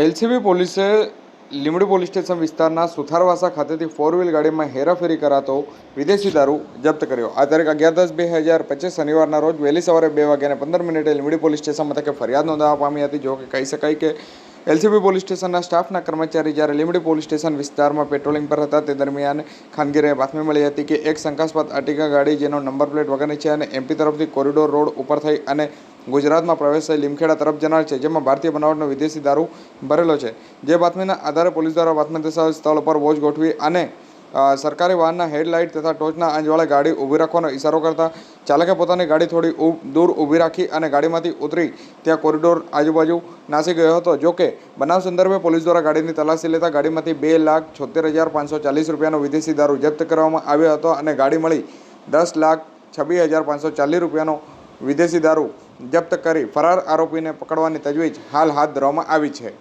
LCB પોલીસે Limdi police station વિસ્તારના સુથારવાસા ખાતેથી ફોર વ્હીલ ગાડીમાં હેરાફેરી કરાતો વિદેશી દારૂ જપ્ત કર્યો. આ તારીખ અગિયાર દસ બે હજાર પચીસ શનિવારના રોજ વહેલી સવારે બે વાગ્યાને પંદર મિનિટે લીમડી પોલીસ સ્ટેશન મથકે ફરિયાદ નોંધાવવા પામી હતી. જો કે કહી શકાય કે એલસીબી પોલીસ સ્ટેશનના સ્ટાફના કર્મચારી જ્યારે લીમડી પોલીસ સ્ટેશન વિસ્તારમાં પેટ્રોલિંગ પર હતા, તે દરમિયાન ખાનગીરે બાતમી મળી હતી કે એક શંકાસ્પદ આર્ટિકા ગાડી જેનો નંબર પ્લેટ વગરની છે અને એમપી તરફથી કોરિડોર રોડ ઉપર થઈ અને ગુજરાતમાં પ્રવેશ લીમખેડા તરફ જનાર છે, જેમાં ભારતીય બનાવટનો વિદેશી દારૂ ભરેલો છે. જે બાતમીના આધારે પોલીસ દ્વારા બાતમી સ્થળ પર વોચ ગોઠવી અને સરકારી વાહનના હેડલાઇટ તથા ટોચના આંજવાળે ગાડી ઊભી રાખવાનો ઇશારો કરતા ચાલકે પોતાની ગાડી થોડી દૂર ઊભી રાખી અને ગાડીમાંથી ઉતરી ત્યાં કોરિડોર આજુબાજુ નાસી ગયો હતો. જો કે, બનાવ સંદર્ભે પોલીસ દ્વારા ગાડીની તલાશી લેતા ગાડીમાંથી બે લાખ છોતેર હજાર પાંચસો ચાલીસ રૂપિયાનો વિદેશી દારૂ જપ્ત કરવામાં આવ્યો હતો અને ગાડી મળી દસ લાખ છવ્વીસ હજાર પાંચસો ચાલીસ રૂપિયાનો વિદેશી દારૂ જપ્ત કરી ફરાર આરોપીને પકડવાની તજવીજ હાલ હાથ ધરવામાં આવી છે.